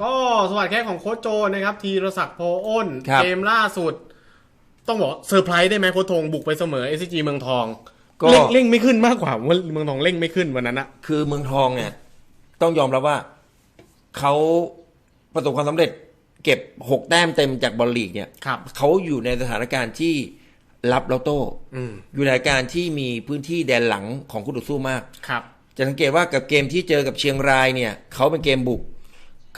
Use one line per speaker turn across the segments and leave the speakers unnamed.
ครับก็สวัสดีแค่ของโค้ชโจนะครับ ทีรศักดิ์โพอ้น
ครับ
เกมล่าสุด ต้องบอกเซอร์ไพรส์ได้ไหมโค้ชทงบุกไปเสมอเอสจีเมืองทอง
ก็
เร่งเร่งไม่ขึ้นมากกว่าว่าเมืองทองเร่งไม่ขึ้นวันนั้นอะ
คือเมืองทองเนี่ยต้องยอมรับว่าเขาประสบความสำเร็จ เก็บหกแต้มเต็มจากบอลลีกเนี่ย
ครับ
เขาอยู่ในสถานการณ์ที่รับแล้วโต้
อืม
อยู่ในสถานการณ์ที่มีพื้นที่แดนหลังของคู่ต่อสู้มาก
ครับ
จะสังเกตว่ากับเกมที่เจอกับเชียงรายเนี่ยเขาเป็นเกมบุก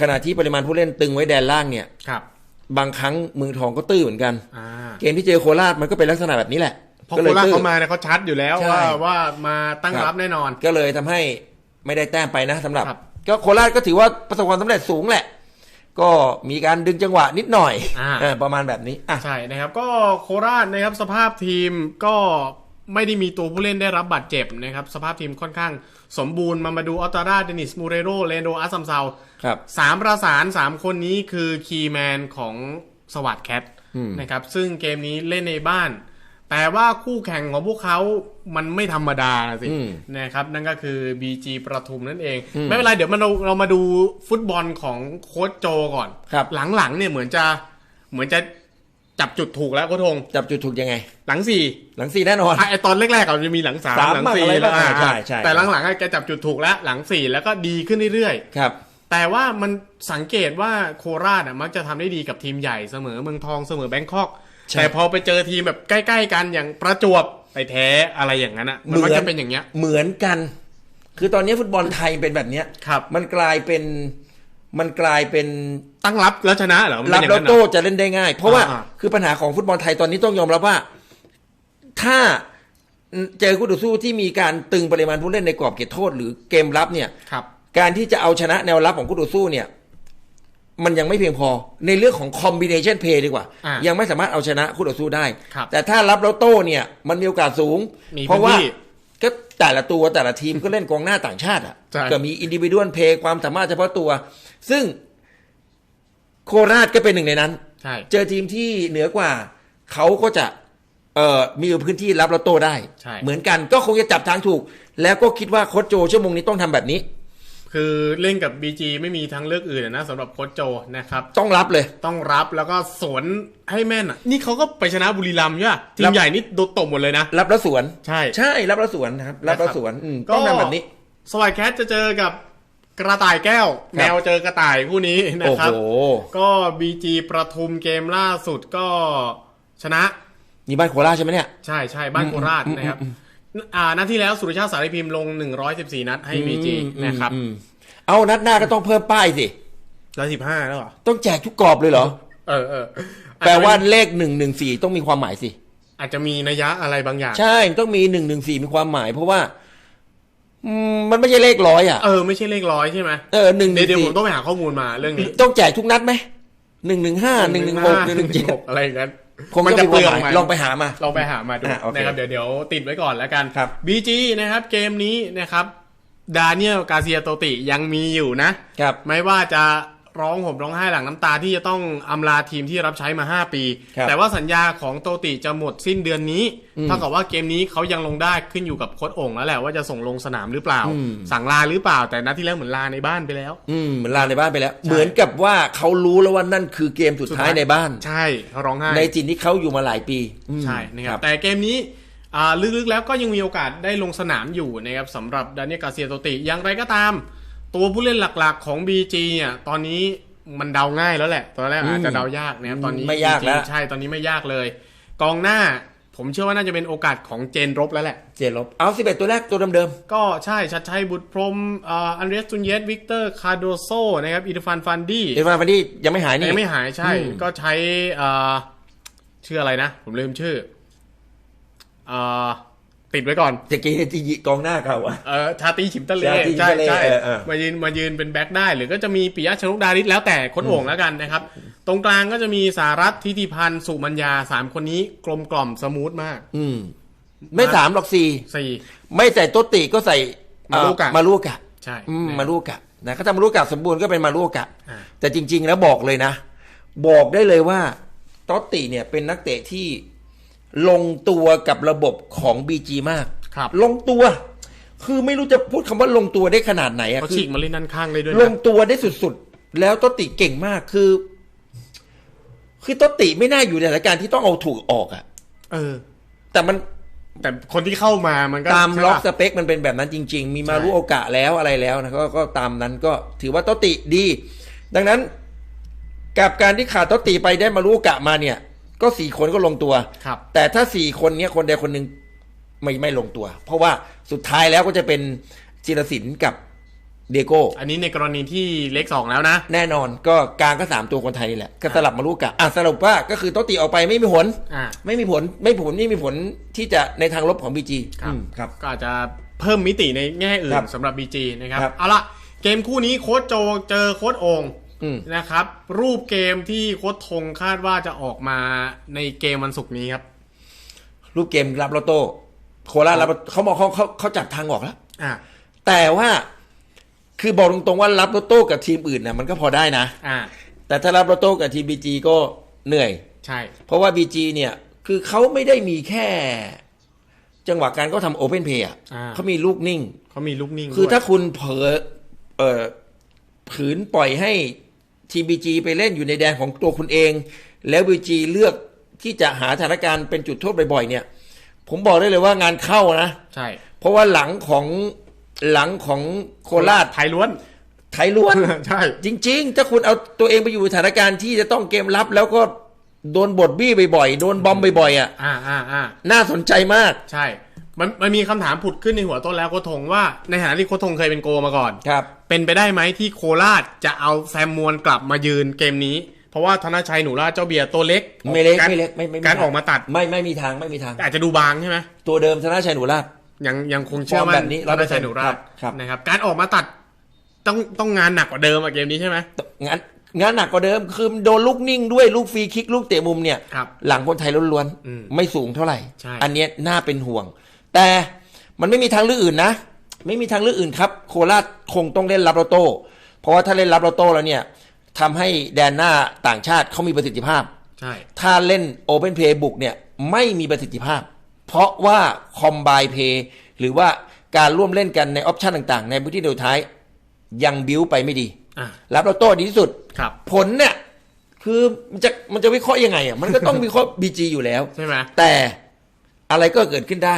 ขณะที่ปริมาณผู้เล่นตึงไว้แดนล่างเนี่ย
ครับ
บางครั้งเมืองทองก็ตื้อเหมือนกัน
อ่า
เกมที่เจอโคราชมันก็เป็นลักษณะแบบนี้แหละ
เพราะ
ก็
โค
เลย
ราช
ตื้อ
เขามาเนี่ยเขาชัดอยู่แล้ว
ใช่
ว่าว่ามาตั้ง
ครับ
รับแน่นอน
ก็เลยทำให้ไม่ได้แต้มไปนะสำหรับ
ครับ
ก็โคราชก็ถือว่าประสบความสำเร็จสูงแหละ ก็มีการดึงจังหวะนิดหน่อย
อ่า
เออประมาณแบบนี้อะ
ใช่นะครับก็โคราชนะครับสภาพทีมก็ ไม่ได้มีตัวผู้เล่นได้รับบาดเจ็บนะครับ สภาพทีมค่อนข้างสมบูรณ์มามาดูออตตาราเดนิสมูเรโรเลนโดอาซัมเซา
ครับ
สามประสานสามคนนี้คือคีย์แมนของสวัสดแคท
อืม
นะครับ ซึ่งเกมนี้เล่นในบ้าน แต่ว่าคู่แข่งของพวกเขามันไม่ธรรมดาสิ
อืม
นะครับ นั่นก็คือ BG ประทุมนั่นเอง
อืม
ไม่เป็นไร เดี๋ยวมันเราเรามาดูฟุตบอลของโค้ชโจก่อน
ครับ
หลังๆเนี่ยเหมือนจะเหมือนจะ จับจุดถูกแล้วโค้ชทง
จับจุดถูกยังไง
หลังสี่
หลังสี่แน่นอน
อะไอตอนแรกๆอะมันจะมีหลังสาม
สาม
หลัง
บ้าง
สี่
อะไร
แล้ว
บ้าง
อ่า
ใช่ใช่
แต่หลังๆอะแกจับจุดถูกแล้วหลังสี่แล้วก็ดีขึ้นเรื่อยๆ
ครับ
แต่ว่ามันสังเกตว่าโคราชอะมักจะทำได้ดีกับทีมใหญ่เสมอเมืองทองเสมอแบงคอก
ใช่
แต่พอไปเจอทีมแบบใกล้ ๆ กันอย่างประจวบไปแท้อะไรอย่างนั้นอะมันมักจะเป็นอย่างเงี้ย
เหมือนกัน คือตอนนี้ฟุตบอลไทยเป็นแบบเนี้ย
ครับ
มันกลายเป็น มันกลายเป็น
ตั้งรับแล้วชนะเหรอมัน
รั
เป็
บ
นอย่าง
แล้ว
นั้นเหร
โต้
อ
จะเล่นได้ง่าย เพราะว่า
อ่า
คือปัญหาของฟุตบอลไทยตอนนี้ต้องยอมรับว่า ถ้าเจอคู่ต่อสู้ที่มีการตึงปริมาณผู้เล่นในกรอบเขตโทษ หรือเกมรับเนี่ย
ครับ
การที่จะเอาชนะแนวรับของคู่ต่อสู้เนี่ย มันยังไม่เพียงพอในเรื่องของคอมบิเนชันเพย์ดีกว่า
อะ
ยังไม่สามารถเอาชนะคู่ต่อสู้ได้
ครับ
แต่ถ้ารับแล้วโต้เนี่ย มันมีโอกาสสูง
มี
เพราะว่า
พื้นที่
ก็ แต่ละตัวแต่ละทีมก็เล่นกองหน้าต่างชาติอะ
ใช่
ก็มีอินดิวิ u ว l เพย์ความสามารถเฉพาะตัว ซึ่งโคราชก็เป็นหนึ่งในนั้น
ใช่
เจอทีมที่เหนือกว่า เขาก็จะเอ่อมีพื้นที่รับแล้วโต้ได้
ใช่
เหมือนกันก็คงจะจับทางถูก แล้วก็คิดว่าโค้ชโจชั่วโมงนี้ต้องทำแบบนี้
คือเล่นกับ BG ไม่มีทางเลือกอื่นนะสำหรับโค้ชโจนะครับ
ต้องรับเลย
ต้องรับแล้วก็สวนให้แม่นอะ นี่เขาก็ไปชนะบุรีรัมย์ใช่ปะที
รั
ม
บ
ใหญ่นี่โดนตบหมดเลยนะ
รับแล้วสวน
ใช่
ใช่รับแล้วสวนนะครับ รับแล้วสวนอืม
ก็
ต้องทำแบบนี้
สวัสดแคทจะเจอกับกระต่ายแก้ว
ครับ
แมวเจอกระต่ายคู่นี้นะ
โอ้
ครับ
โห
ก็ BG ประทุมเกมล่าสุดก็ชนะ
นี่บ้านโคราชใช่ไหมเนี่ย
ใช่ใช่บ้านโคราชนะครับ อ่านัดที่แล้วสุรชาติสารพิมพ์ลง114นัดให้ BG นะครับ
อืมเอานัดหน้าก็ต้องเพิ่มป้ายสิ
115แล้วเหรอ
ต้องแจกทุกกรอบเลยเหรอ
เออเออ
แปลว่าเลขหนึ่งหนึ่งสี่ต้องมีความหมายสิ
อาจจะมีนัยยะอะไรบางอย่าง
ใช่ ต้องมีหนึ่งหนึ่งสี่มีความหมาย เพราะว่าอืมมันไม่ใช่เลขร้อยอะ
เออไม่ใช่เลขร้อยใช่ไหม
เออหนึ่งห
เดี๋ยวเดี๋ยว
นึ่งสี่
ผมต้องไปหาข้อมูลมาเรื่องนี้
ต้องแจกทุกนัดไหมหนึ่งหนึ่งห้าหนึ่งหนึ่งหกหนึ่งหนึ่งเจ็ด
116อะไรอย่างนั้น
คง
มัน
จะ
จะ
เป
เป
ลื
ลื
อ
องงไหม
ลองไปหามา
ลองไปหามาดู
อะโอเค
นะครับเดี๋ยวเดี๋ยวติดไว้ก่อนแล้วกัน
ครับ
BG นะครับเกมนี้นะครับดานิเอลกาเซียโตติยังมีอยู่นะ
ครับ
ไม่ว่าจะ ร้องห่มร้องไห้หลังน้ำตาที่จะต้องอำลาทีมที่รับใช้มา 5 ปี
ครับ
แต่ว่าสัญญาของโตติจะหมดสิ้นเดือนนี้
อืม
เท่ากับว่าเกมนี้เขายังลงได้ขึ้นอยู่กับโค้ชโอ่งแล้วแหละว่าจะส่งลงสนามหรือเปล่า
อืม
สั่งลาหรือเปล่า แต่นัดที่แล้วเหมือนลาในบ้านไปแล้ว
อืมเหมือนลาในบ้านไปแล้ว เหมือนกับว่าเขารู้แล้วว่านั่นคือเกมสุดท้ายในบ้าน
ใช่เขาร้องไห้
ในจิตที่เขาอยู่มาหลายปีอืม
ใช่นะครับแต่เกมนี้อ่าลึกๆแล้วก็ยังมีโอกาสได้ลงสนามอยู่นะครับสำหรับดานิเอลกาเซียโตติอย่างไรก็ตาม ตัวผู้เล่นหลักๆของ BG อะตอนนี้มันเดาง่ายแล้วแหละ ตอนแรกอาจจะเดายากนะครับตอนนี้
ไม่ยากแล้ว
BG ใช่ตอนนี้ไม่ยากเลย กองหน้าผมเชื่อว่าน่าจะเป็นโอกาสของเจนรบแล้วแหละ
เจลบเอาสิบเอ็ดตัวแรกตัวเดิม
ก็ใช่ ชัดชัยบุตรพรหมอ่าอันเดรสตุนเยส วิกเตอร์ คาโดโซนะครับ อิรฟานฟันดี้
ๆเอวานฟันดี้ยังไม่หายนี่
ยังไม่หายใช่
อืม
ก็ใช้อ่าชื่ออะไรนะ ผมลืมชื่ออ่า ติดไว้ก่อน
ตะกี้ที่ยิกองหน้าเขาอะ
เออชาตรีฉิมทะเล
ชาตรีฉิม
ใช่
ทะเล
ใช่
เออเออ
มายืนมายืนเป็นแบ็คได้ หรือก็จะมีปิยะชนุกดาริสแล้วแต่โค้ดโอ่งแล้วกันนะครับ ตรงกลางก็จะมีสารัตทิติพันธ์สุมัญญาสามคนนี้กลมกล่อมสมูทมาก
อืม ไม่สามหรอกสี่
สี่
ไม่ใส่โตติก็ใส่
มาลูกะ
เอ่อมาลูกะ
ใช่
อืม
นะ
มาลูกะนะเขาทำมาลูกะสมบูรณ์ก็เป็นมาลูกะ
อ่า
แต่จริง ๆ แล้วบอกเลยนะ บอกได้เลยว่าโตติเนี่ยเป็นนักเตะที่ ลงตัวกับระบบของ BG มาก
ครับ
ลงตัว คือไม่รู้จะพูดคำว่าลงตัวได้ขนาดไหนอะ
เขา
คื
ฉี
อก
มาเล่นด้านข้างได้ด้วย
ล
นะ
งตัวได้สุดๆ แล้วโตติเก่งมากคือ คือโตติไม่น่าอยู่ในสถานการณ์ที่ต้องเอาถูกออกอะ
เออ
แต่มัน
แต่คนที่เข้ามามันก็
ตาม
ใช่
ล็อก
ปะ
สเปคมันเป็นแบบนั้นจริง ๆ มีมา
ใช่
รู้โอกาสแล้วอะไรแล้วนะก็ก็ตามนั้นก็ถือว่าโตติดี ดังนั้นกับการที่ขาดโตติไปได้มารู้โอกาสมาเนี่ย ก็สี่คนก็ลงตัว
ครับ
แต่ถ้าสี่คนเนี้ยคนใดคนหนึ่งไม่ไม่ลงตัว เพราะว่าสุดท้ายแล้วก็จะเป็นจิรศิลป์กับเดโก้
อันนี้ในกรณีที่เล็กสองแล้วนะ
แน่นอนก็กลางก็สามตัวคนไทยนี่แหละ ก็สลับมารู้โอกาสอะสรุปว่าก็คือโตติออกไปไม่มีผล
อ่า
ไม่มีผลไม่ผลไม่มีผลที่จะในทางลบของบีจี
ครับ
ครับ
ก็อาจจะเพิ่มมิติในแง่อื่
ครั
น
บ
สำหรับ BG นะครับ
ครับ
เอาละเกมคู่นี้โค้ชโจเจอโค้ชโอง
อืม
นะครับ รูปเกมที่โค้ชทงคาดว่าจะออกมาในเกมวันศุกร์นี้ครับ
รูปเกมรับลอตโต้โคราชรับเขาบอกเขาเขาเขาจับทางออกแล้ว
อ่า
แต่ว่าคือบอกตรงๆว่ารับลอตโต้กับทีมอื่นนะมันก็พอได้นะ
อ่า
แต่ถ้ารับลอตโต้กับทีมบีจีก็เหนื่อย
ใช่
เพราะว่าบีจีเนี่ย คือเขาไม่ได้มีแค่ จังหวะการก็ทำโอเพนเพย์
อ่า
เขามีลูกนิ่ง
เขามีลูกนิ่ง
คือ
ด้วย
ถ้าคุณเผลอเอ่อผืนปล่อยให้ ทีบีจีไปเล่นอยู่ในแดนของตัวคุณเอง แล้วบีจีเลือกที่จะหาสถานการณ์เป็นจุดโทษบ่อยๆเนี่ย ผมบอกได้เลยว่างานเข้านะ
ใช่
เพราะว่าหลังของหลังของโคราช
ไทยล้วน
ไทยล้วน
ใช่
จริง ๆ ถ้าคุณเอาตัวเองไปอยู่สถานการณ์ที่จะต้องเกมรับแล้วก็โดนบทบี้บ่อยๆ โดนบอมบ่อยๆอะ
อ่าอ่าอ่า
น่าสนใจมาก
ใช่ มันมันมีคำถามผุดขึ้นในหัวต้นแล้วโค้ชทงว่าในฐานะที่โค้ชทงเคยเป็นโกมาก่อน
ครับ
เป็นไปได้ไหมที่โคราชจะเอาแซมมวนกลับมายืนเกมนี้ เพราะว่าธนชัยหนูราชเจ้าเบียร์ตัวเล็ก
ไม่เล็กา
ร
ไม่เล็กไม่ไม่
การ
ทง
ออกมาตัด
ไม่ไม่มีทางไม่มีทาง
อาจจะดูบางใช่ไหม
ตัวเดิมชนะชัยหนูราช
ยังยังคงเชื่อมั่
ฟอร์ม
น
แบบนี้
ธนชัยหนูราช
ครับ
นะครับ การออกมาตัดต้องต้องงานหนักกว่าเดิมอะเกมนี้ใช่ไหม
งานงานหนักกว่าเดิมคือโดนลูกนิ่งด้วยลูกฟรีคิกลูกเตะมุมเนี่ย
ครับ
หลังคนไทยล้วน
อืม
ๆไม่สูงเท่าไหร่
ใช่
อันเนี้ยน่าเป็นห่วง แต่มันไม่มีทางเลือกอื่นนะ ไม่มีทางเลือกอื่นครับ โคราชคงต้องเล่นรับลอตโต้ เพราะว่าถ้าเล่นรับลอตโต้แล้วเนี่ยทำให้แดนหน้าต่างชาติเขามีประสิทธิภาพ
ใช่
ถ้าเล่นโอเ n นเพย์บุกเนี่ยไม่มีประสิทธิภาพ เพราะว่าคอม b บเพย์หรือว่าการร่วมเล่นกันในออปชันต่างๆ ในพื้นที่เดียวท้าย ยังบิวไปไม่ดี
อะ
รับลอตโต้ดีที่สุด
ครับ
ผลเนี่ยคือมันจะมันจะวิเคราะห์ยังไงอะมันก็ต้องวิเคราะห์บีจีอยู่แล้ว
ใช่ไหม
แต่อะไรก็เกิดขึ้นได้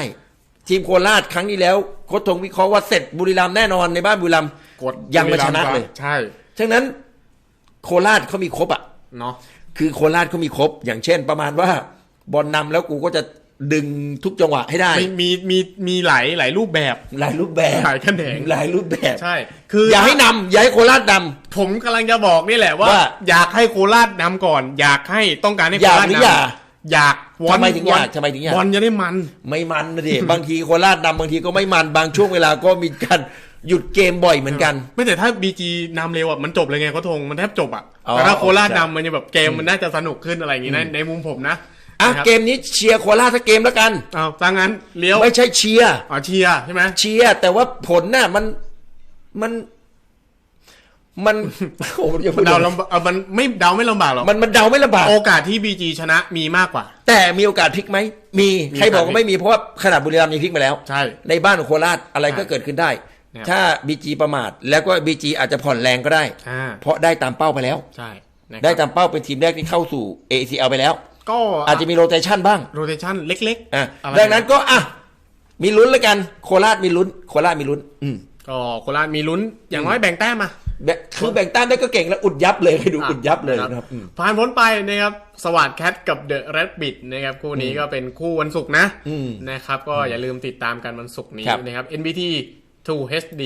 ทีมโคราชครั้งที่แล้วโค้ชทงวิเคราะห์ว่าเสร็จบุรีรัมย์แน่นอนในบ้านบุรีรัมย์
กด
ยังไม่ชนะเลย
ใช่
ฉะนั้นโคราชเขามีครบอะ
เนาะ
คือโคราชเขามีครบ อย่างเช่น ประมาณว่าบอลนำแล้วกูก็จะดึงทุกจังหวะให้ได้
มีมีมีมีหลายหลายรูปแบบ
หลายรูปแบบ
หลายแขนง
หลายรูปแบบ
ใช่ คือ
อย่าให้นำอย่าให้โคราชน
ผมกำลังจะบอกนี่แหละว่า
ว่า
อยากให้โคราชนำก่อน อยากให้ต้องการให้
อ
โค
ยาก
ราช
หรือนอย่าำ
อยากวอน
ทำไมถึงอยาก
วอน
ทำไมถึงอยาก
บอลจะได้มันำ
ไม่มันนะดิบางทีโคราชนำบางทีก็ไม่มันบางช่วงเวลาก็มีการหยุดเกมบ่อยเหมือนกัน
ไม่แต่ถ้าบีจีนำเร็วอะมันจบเลยไงเขาทงมันแทบจบอะ
อ๋อ
แต่ถ้าโคราช
ใช่
นำมันจะแบบเกมมันน่าจะสนุกขึ้นอะไรอย่างงี้นะในมุมผมนะ
อะ
นะครับ
เกมนี้เชียร์โคราชทั้งเกมแล้วกัน
เอาถ้างั้นเลี้ยว
ไม่ใช่เชียร์
อ๋อเชียร์ใช่ไหม
เชียร์แต่ว่าผลน่ะมันมัน มันโอ้โหอย่าพูด
เดาลำบากเออมันไม่เดาไม่ลำบากหรอก
มันมันเดาไม่ลำบาก
โอกาสที่บีจีชนะมีมากกว่า
แต่มีโอกาสพลิกไหมมี
มี
ใครบอก
โอกาสพลิก
ว่าไม่มีเพราะว่าขนาดบุรีรัมย์ยังพลิกมาแล้ว
ใช่
ในบ้านของโคราชอะไรก็
ใช่
เกิดขึ้นได้
เนี่ย
ถ้าบีจีประมาทแล้วก็บีจีอาจจะผ่อนแรงก็ได้
อ่า
เพราะได้ตามเป้าไปแล้ว
ใช่นะครับ
ได้ตามเป้าเป็นทีมแรกที่เข้าสู่ ACL ไปแล้ว
ก็
อาจจะมีโรเตชันบ้าง
โรเทชันเล็ก
อะ
อะไร
ดังนั้นก็อะมีลุ้นแล้วกันโคราชมีลุ้นโคราชมีลุ้น อืม
ก็โคราชมีลุ้นอย่างน้อยแบ่งแต้มมา
แบ คือแบ่งแต้มได้ก็เก่งแล้วอุดยับเลยไปดูอุดยับเลย
ครับ
นะครับอืม
ผ่านพ้นไปนะครับสวัสดแคทกับเดอะแรดบิดนะครับคู่นี้ก็เป็นคู่วันศุกร์นะ
อืม
นะครับก็อย่าลืมติดตามกันวันศุกร์นี้
ครับ
นะครับ NBT 2 HD